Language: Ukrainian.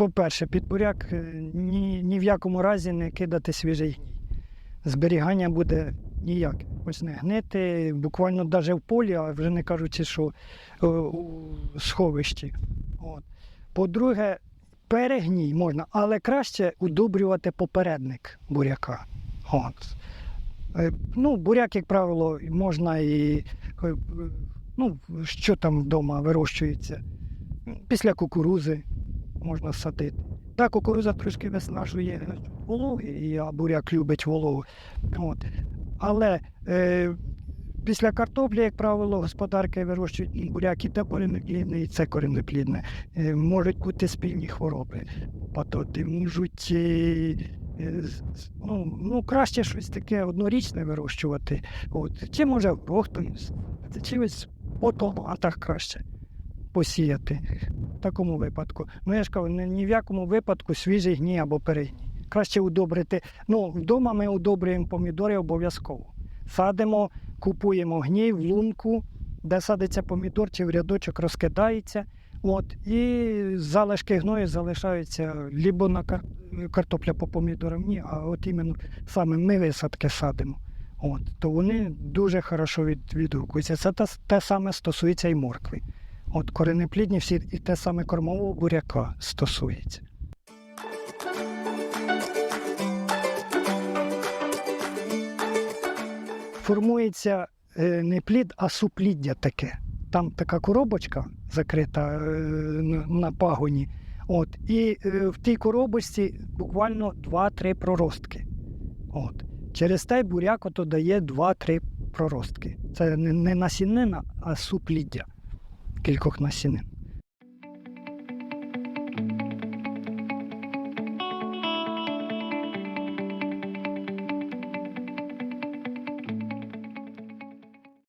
по-перше, під буряк е, ні, ні в якому разі не кидати свіжий гній. Зберігання буде ніяке. Почне гнити, буквально навіть в полі, а вже не кажучи, що е, у сховищі. От. По-друге, перегній можна, але краще удобрювати попередник буряка. От. Е, Ну, буряк, як правило, можна і ну, що там вдома вирощується. Після кукурузи можна садити. Так, кукуруза трошки виснажує вологи, а буряк любить вологу. От. Але е, після картоплі, як правило, господарки вирощують і буряк і те коренеплідне, і це коренеплідне. Е, можуть бути спільні хвороби. Патоти можуть. Е, е, ну, ну, краще щось таке однорічне вирощувати. От. Чи може там, з- чи ось по томатах краще посіяти в такому випадку. Ну я ж кажу, ні, в якому випадку свіжий гній або перегній. Краще удобрити. Ну, вдома ми удобрюємо помідори обов'язково. Садимо, купуємо гній в лунку, де садиться помідор чи в рядочок розкидається. От, і залишки гною залишаються лібо на кар... картопля по помідорам, ні, а от іменно саме ми висадки садимо. От, то вони дуже хорошо від, відгукуються. Це те, те саме стосується і моркви. От коренеплідні всі і те саме кормового буряка стосується. Формується е, не плід, а супліддя таке. Там така коробочка закрита е, на- пагоні. От, і е, в тій коробочці буквально 2-3 проростки. От. Через те буряк дає 2-3 проростки. Це не, насінина, а супліддя кількох насінин.